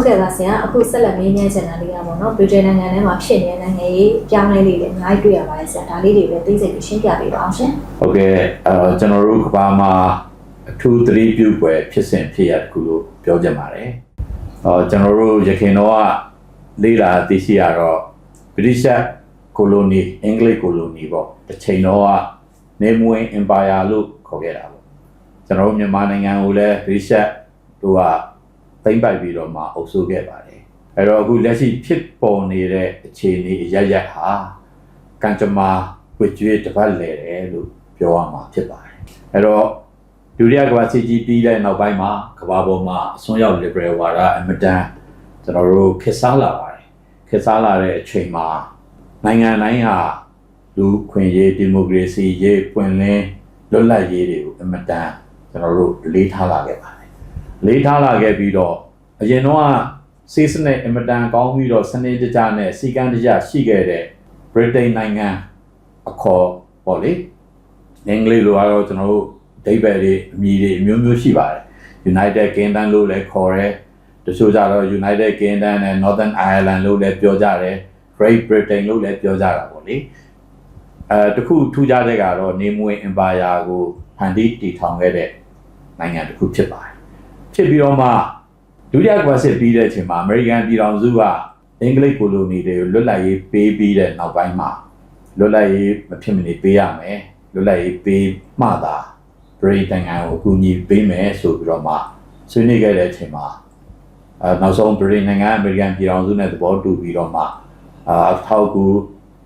ဟုတ်ကဲ့ပါဆရာအခုဆက်လက်မေးမြန်းချင်တာလေးကပေါ့နော်ဗြိတိန်နိုင်ငံထဲမှာဖြစ်နေတဲ့နိုင်ငံရေးပြောင်းလဲလေးတွေအများကြီးတွေ့ရပါတယ်ဆရာဒါလေးတွေလည်းသိစိတ်ပြီးရှင်းပြပေးပါအောင်ရှင်ဟုတ်ကဲ့အဲကျွန်တော်တို့ကဘာမှာအထူးသတိပြုပွဲဖြစ်စဉ်ဖြစ်ရတခုလို့ပြောကြပါတယ်။အော်ကျွန်တော်တို့ရခင်တော့ကလေ့လာသိရှိရတော့ဗြိတိရှ်ကိုလိုနီအင်္ဂလိပ်ကိုလိုနီပေါ့တစ်ချိန်တော့ကနေမွေအင်ပါယာလို့ခေါ်ခဲ့တာပေါ့ကျွန်တော်တို့မြန်မာနိုင်ငံကိုလည်းဗြိတိရှ်တို့က သိမ့်ပိုက်ပြီးတော့မှအုပ်စိုးခဲ့ပါတယ်။အဲတော့အခုလက်ရှိဖြစ်ပေါ်နေတဲ့အခြေအနေအရရက်ဟာကံကြမ္မာဝကြွေးတစ်ပတ်လဲတယ်လို့ပြောရမှာဖြစ်ပါတယ်။အဲတော့ဒုတိယကမ္ဘာစစ်ကြီးပြီးတဲ့နောက်ပိုင်းမှာကမ္ဘာပေါ်မှာအစွန်းရောက် liberal ဝါဒအမတန်ကျွန်တော်တို့ခေတ်စားလာပါတယ်။ခေတ်စားလာတဲ့အချိန်မှာနိုင်ငံတိုင်းဟာလူခွင့်ရေးဒီမိုကရေစီရေးပွင့်လင်းလွတ်လပ်ရေးတွေကိုအမတန်ကျွန်တော်တို့လေးထားလာခဲ့ပါတယ်။ လေးထားလာခဲ့ပြီးတော့အရင်တော့စေးစနစ်အမတန်ကောင်းပြီးတော့စနစ်တကျနဲ့စီကံတကျရှိခဲ့တဲ့ဗြိတိန်နိုင်ငံအခေါ်ပေါ့လေအင်္ဂလိပ်လိုကတော့ကျွန်တော်တို့အဓိပ္ပာယ်တွေအမည်တွေအမျိုးမျိုးရှိပါတယ် United Kingdom လို့လည်းခေါ်တယ်တချို့ကြတော့ United Kingdom နဲ့ Northern Ireland လို့လည်းပြောကြတယ် Great Britain လို့လည်းပြောကြတာပေါ့လေအဲတခုထူးခြားတဲ့ကတော့နေမွေ Empire ကိုဖန်တီးတည်ထောင်ခဲ့တဲ့နိုင်ငံတစ်ခုဖြစ်ပါတယ် ဖြစ်ပြီးတော့မှဒုတိယကမ္ဘာစစ်ပြီးတဲ့အချိန်မှာ American ပြည်ထောင်စုကအင်္ဂလိပ်ကိုလိုနီတွေကိုလွတ်လပ်ရေးပေးပြီးတဲ့နောက်ပိုင်းမှာလွတ်လပ်ရေးမဖြစ်မနေပေးရမယ်လွတ်လပ်ရေးပေးမှသာဗြိတိန်နိုင်ငံကိုအကူအညီပေးမယ်ဆိုပြီးတော့မှဆွေးနွေးခဲ့တဲ့အချိန်မှာအဲနောက်ဆုံးဗြိတိန်နိုင်ငံအမေရိကန်ပြည်ထောင်စုနဲ့သဘောတူပြီးတော့မှအာအထောက်အကူ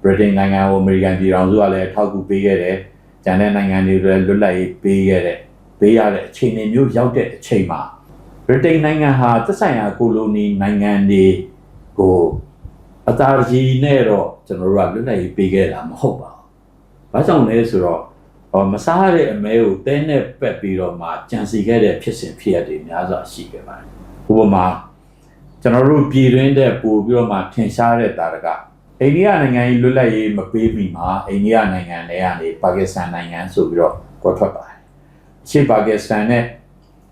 ဗြိတိန်နိုင်ငံကိုအမေရိကန်ပြည်ထောင်စုကလည်းအထောက်အကူပေးခဲ့တယ်ကျန်တဲ့နိုင်ငံတွေလည်းလွတ်လပ်ရေးပေးခဲ့တဲ့ပေးရတဲ့အခြေအနေမျိုးရောက်တဲ့အချိန်မှာ ဗြိတိန်နိုင်ငံဟာသက်ဆိုင်ရာကိုလိုနီနိုင်ငံတွေကိုအသာကြီးနဲ့တော့ကျွန်တော်တို့ကလွတ်လပ်ရေးပေးခဲ့တာမဟုတ်ပါဘူး။ဘာကြောင့်လဲဆိုတော့ဟောမစားရတဲ့အမဲကိုတဲနဲ့ပက်ပြီးတော့မှကြံစီခဲ့တဲ့ဖြစ်စဉ်ဖြစ်ရတဲ့များစွာရှိခဲ့ပါတယ်။ဥပမာကျွန်တော်တို့ပြည်တွင်းတဲ့ပို့ပြီးတော့မှထင်ရှားတဲ့တာရကအိန္ဒိယနိုင်ငံကြီးလွတ်လပ်ရေးမပေးမီမှာအိန္ဒိယနိုင်ငံထဲကနေပါကစ္စတန်နိုင်ငံဆိုပြီးတော့ကွက်ထွက်ပါတယ်။ရှေ့ပါကစ္စတန်နဲ့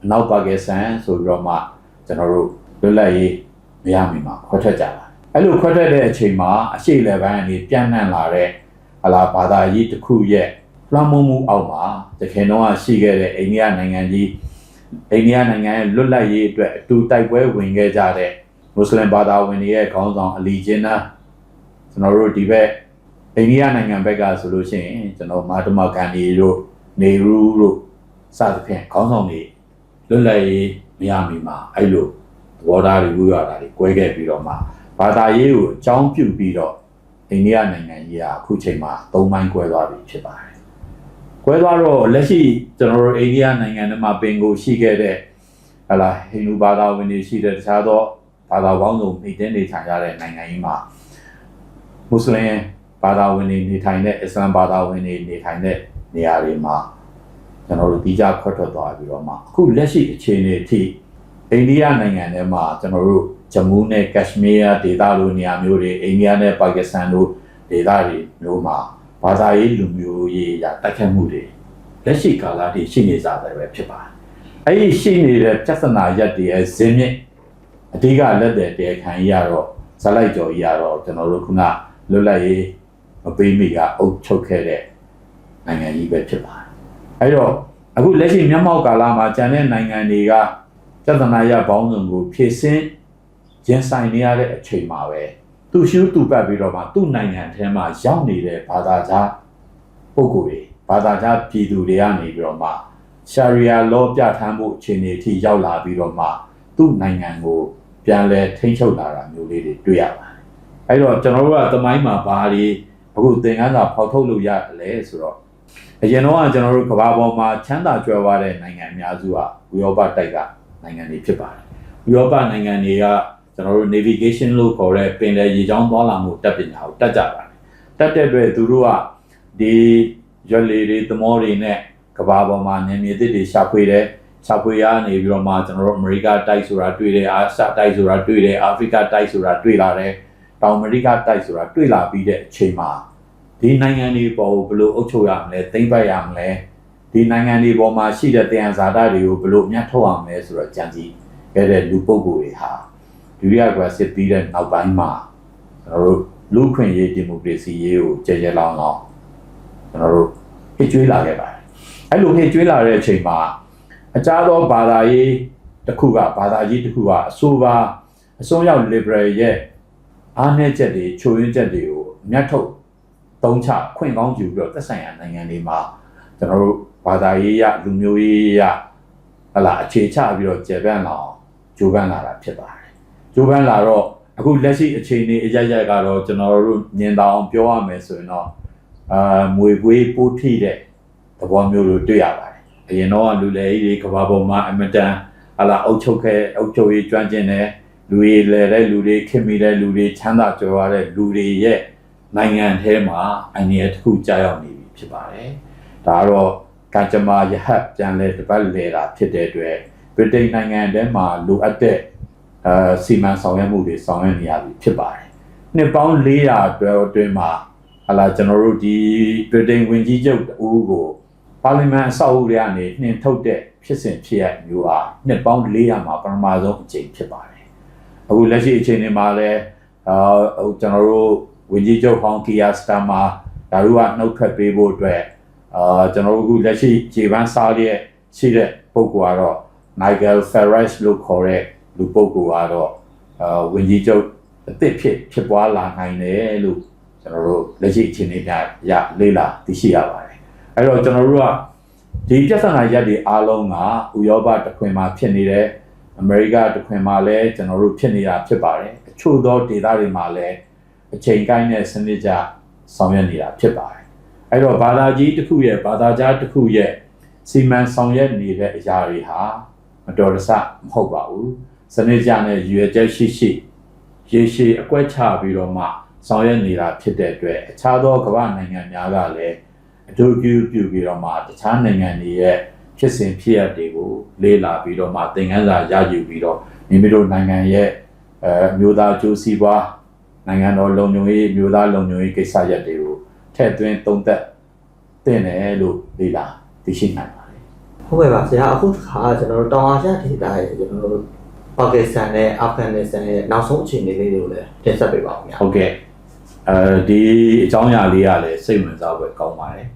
အနောက်ပါကစ္စတန်ဆိုပြီးတော့မှကျွန်တော်တို့လွတ်လပ်ရေးမရမီမှာခွဲထွက်ကြပါတယ်။အဲ့လိုခွဲထွက်တဲ့အချိန်မှာအရှိလေပိုင်းကနေပြန်နှံ့လာတဲ့ဟလာဘာသာရေးတစ်ခုရဲ့လွှမ်းမိုးမှုအောက်မှာတခင်တော့ရှိခဲ့တဲ့အိန္ဒိယနိုင်ငံကြီးအိန္ဒိယနိုင်ငံရဲ့လွတ်လပ်ရေးအတွက်အတူတိုက်ပွဲဝင်ခဲ့ကြတဲ့မွတ်စလင်ဘာသာဝင်တွေရဲ့ခေါင်းဆောင်အလီဂျင်နာကျွန်တော်တို့ဒီဘက်အိန္ဒိယနိုင်ငံဘက်ကဆိုလို့ရှိရင်ကျွန်တော်မာတမဂန်ဒီတို့နေရူတို့စသဖြင့်ခေါင်းဆောင်တွေ လွတ်လပ်ရေးမရမီမှာအဲ့လိုသဘောထားတွေဝိရတာတွေကွဲခဲ့ပြီးတော့မှဘာသာရေးကိုအကြောင်းပြုပြီးတော့အိန္ဒိယနိုင်ငံကြီးကအခုချိန်မှာသုံးပိုင်းကွဲသွားပြီဖြစ်ပါတယ်ကွဲသွားတော့လက်ရှိကျွန်တော်တို့အိန္ဒိယနိုင်ငံထဲမှာပင်ကိုရှိခဲ့တဲ့ဟလာဟိန္ဒူဘာသာဝင်တွေရှိတဲ့တခြားသောဘာသာပေါင်းစုံနေတင်းနေထိုင်ကြတဲ့နိုင်ငံကြီးမှာမွတ်စလင်ဘာသာဝင်တွေနေထိုင်တဲ့အစ္စလမ်ဘာသာဝင်တွေနေထိုင်တဲ့နေရာတွေမှာ ကျွန်တော်တို့ဒီကြခွတ်ထွက်သွားပြီးတော့မှအခုလက်ရှိအခြေအနေအထိအိန္ဒိယနိုင်ငံထဲမှာကျွန်တော်တို့ဂျမူးနဲ့ကက်ရှမီးယားဒေသလိုနေရာမျိုးတွေအိန္ဒိယနဲ့ပါကစ္စတန်တို့ဒေသတွေမျိုးမှာဘာသာရေးလူမျိုးရေးရာတိုက်ခတ်မှုတွေလက်ရှိကာလတည်းရှိနေကြတယ်ပဲဖြစ်ပါတယ်။အဲဒီရှိနေတဲ့ပြဿနာရက်တွေရဲ့ဇင်းမြစ်အဓိကလက်တဲ့တရားခံကြီးကတော့ဇလိုက်ကျော်ကြီးကတော့ကျွန်တော်တို့ခုနလွတ်လပ်ရေးမပေးမိကအုပ်ချုပ်ခဲ့တဲ့နိုင်ငံကြီးပဲဖြစ်ပါတယ်။ အဲဒီတော့အခုလက်ရှိမျက်မှောက်ကာလမှာကျန်တဲ့နိုင်ငံတွေကပြဿနာရပေါင်းစုံကိုဖြည့်ဆင်းရင်ဆိုင်နေရတဲ့အချိန်မှာပဲသူရှုသူပတ်ပြီးတော့မှသူ့နိုင်ငံထဲမှာရောက်နေတဲ့ဘာသာကြားပုဂ္ဂိုလ်တွေဘာသာကြားပြည်သူတွေကနေပြီးတော့မှရှာရီယာလောပြဋ္ဌာန်းမှုအခြေအနေအထိရောက်လာပြီးတော့မှသူ့နိုင်ငံကိုပြန်လဲထိန်းချုပ်လာတာမျိုးလေးတွေတွေ့ရပါတယ်။အဲတော့ကျွန်တော်တို့ကသမိုင်းမှာဘာတွေအခုသင်ခန်းစာဖောက်ထုတ်လို့ရတယ်လဲဆိုတော့ အရင်တော့ကကျွန်တော်တို့ကမ္ဘာပေါ်မှာချမ်းသာကြွယ်ဝတဲ့နိုင်ငံအများစုကဥရောပတိုက်ကနိုင်ငံတွေဖြစ်ပါတယ်။ဥရောပနိုင်ငံတွေကကျွန်တော်တို့ navigation လို့ခေါ်တဲ့ပင်လယ်ရေကြောင်းသွားလာမှုတက်ပညာကိုတက်ကြပါတယ်။တက်တဲ့အတွက်သူတို့ကဒီရွက်လေတွေသမောတွေနဲ့ကဘာပေါ်မှာနေမြေသစ်တွေရှာဖွေတယ်။ရှာဖွေရနေပြီးတော့မှကျွန်တော်တို့အမေရိကတိုက်ဆိုတာတွေ့တယ်အာရှတိုက်ဆိုတာတွေ့တယ်အာဖရိကတိုက်ဆိုတာတွေ့လာတယ်။တောင်အမေရိကတိုက်ဆိုတာတွေ့လာပြီးတဲ့အချိန်မှာ ဒီနိုင်ငံတွေပေါ်ကိုဘယ်လိုအုပ်ချုပ်ရမလဲသိမ့်ပတ်ရမလဲဒီနိုင်ငံတွေပေါ်မှာရှိတဲ့တရားဇာတာတွေကိုဘယ်လိုအမြတ်ထုတ်ရမလဲဆိုတော့ကြံစည်ခဲ့တဲ့လူပုဂ္ဂိုလ်တွေဟာဒုတိယကမ္ဘာစစ်ပြီးတဲ့နောက်ပိုင်းမှာကျွန်တော်တို့လူ့ခွင့်ရေးဒီမိုကရေစီရေးကိုကြဲကြဲလောင်းလောင်းကျွန်တော်တို့ဟစ်ကြွေးလာခဲ့ပါတယ်အဲ့လိုဟစ်ကြွေးလာတဲ့အချိန်မှာအကြသောဘာသာရေးတစ်ခုကဘာသာရေးတစ်ခုကအဆိုပါအစွန်းရောက် liberal ရဲ့အားနည်းချက်တွေချိုးယွင်းချက်တွေကိုမြတ်ထုတ် သုံးချခွင့်ကောင်းယူပြီးတော့သက်ဆိုင်ရာနိုင်ငံတွေမှာကျွန်တော်တို့ဘာသာရေးရလူမျိုးရေးရဟလာအခြေချပြီးတော့ကျေပန်းလာအောင်ကြိုးပမ်းလာတာဖြစ်ပါတယ်ကြိုးပမ်းလာတော့အခုလက်ရှိအခြေအနေအရရက်ကတော့ကျွန်တော်တို့ညင်တောင်ပြောရမယ်ဆိုရင်တော့အာမွေပွေးပိုးထိတဲ့သဘောမျိုးလိုတွေ့ရပါတယ်အရင်တော့လူလေကြီးတွေကဘာပေါ်မှာအမတန်ဟလာအုပ်ချုပ်ခဲ့အုပ်ချုပ်ရေးကျွမ်းကျင်တဲ့လူတွေလဲတဲ့လူတွေခင်မိတဲ့လူတွေချမ်းသာကြွယ်ဝတဲ့လူတွေရဲ့ နိုင်ငံထဲမှာအနည်းတစ်ခုကြာရောက်နေပြီဖြစ်ပါတယ်ဒါကတော့ကကြမ္မာယဟတ်ပြန်လဲတပတ်လဲတာဖြစ်တဲ့အတွက်ဗြိတိန်နိုင်ငံထဲမှာလိုအပ်တဲ့အဲစီမံဆောင်ရွက်မှုတွေဆောင်ရွက်နေရပြီဖြစ်ပါတယ်နှစ်ပေါင်း400အတွင်းအတွင်းမှာဟလာကျွန်တော်တို့ဒီဗြိတိန်ဝင်ကြီးချုပ်အဦးကိုပါလီမန်အဆောက်အဦတွေကနေနှင်ထုတ်တဲ့ဖြစ်စဉ်ဖြစ်ရမျိုးဟာနှစ်ပေါင်း400မှာပထမဆုံးအကြိမ်ဖြစ်ပါတယ်။အခုလက်ရှိအချိန်တွေမှာလည်းအာဟိုကျွန်တော်တို့ ဝင်ကြီးချုပ်ဟောင်းကီယာစတာမာဒါတို့ကနှုတ်ထွက်ပေးဖို့အတွက်အာကျွန်တော်တို့အခုလက်ရှိခြေပန်းစားရဲ့ရှိတဲ့ပုဂ္ဂိုလ်ကတော့ Nigel Farage လို့ခေါ်တဲ့လူပုဂ္ဂိုလ်ကတော့အာဝင်ကြီးချုပ်အစ်စ်ဖြစ်ဖြစ်ပွားလာနိုင်တယ်လို့ကျွန်တော်တို့လက်ရှိအခြေအနေများရလေ့လာသိရှိရပါတယ်။အဲ့တော့ကျွန်တော်တို့ကဒီပြဿနာရက်တွေအားလုံးကဥရောပတစ်ခွင်မှာဖြစ်နေတယ်အမေရိကတစ်ခွင်မှာလည်းကျွန်တော်တို့ဖြစ်နေတာဖြစ်ပါတယ်အချို့သောဒေသတွေမှာလည်း အချိန်ကိုင်းတဲ့စနစ်ကြဆောင်ရွက်နေတာဖြစ်ပါတယ်အဲ့တော့ဘာသာကြီးတစ်ခုရဲ့ဘာသာကြားတစ်ခုရဲ့စီမံဆောင်ရွက်နေတဲ့အရာတွေဟာမတော်တဆမဟုတ်ပါဘူးစနစ်ကြနဲ့ရွယ်ချက်ရှိရှိရေရှည်အကွက်ချပြီးတော့မှဆောင်ရွက်နေတာဖြစ်တဲ့အတွက်အခြားသောကမ္ဘာနိုင်ငံများကလည်းအထူးပြုပြုပြီးတော့မှတခြားနိုင်ငံတွေရဲ့ဖြစ်စဉ်ဖြစ်ရပ်တွေကိုလေ့လာပြီးတော့မှသင်ခန်းစာရယူပြီးတော့မိမိတို့နိုင်ငံရဲ့အဲအမျိုးသားကျိုးစီးပွား နိုင်ငံတော်လုံခြုံရေးအမျိုးသားလုံခြုံရေးကိစ္စရပ်တွေကိုထည့်သွင်းသုံးသပ်သင့်တယ်လို့လေ့လာသိရှိနိုင်ပါတယ်ဟုတ်ကဲ့ပါဆရာအခုတစ်ခါကျွန်တော်တို့တောင်အာရှဒေသရဲ့ကျွန်တော်တို့ပါကစ္စတန်နဲ့အာဖဂန်နစ္စတန်ရဲ့နောက်ဆုံးအခြေအနေလေးတွေကိုလည်းတင်ဆက်ပေးပါဦးခင်ဗျာဟုတ်ကဲ့အဲဒီအကြောင်းအရာလေးကလည်းစိတ်ဝင်စားဖွယ်ကောင်းပါတယ်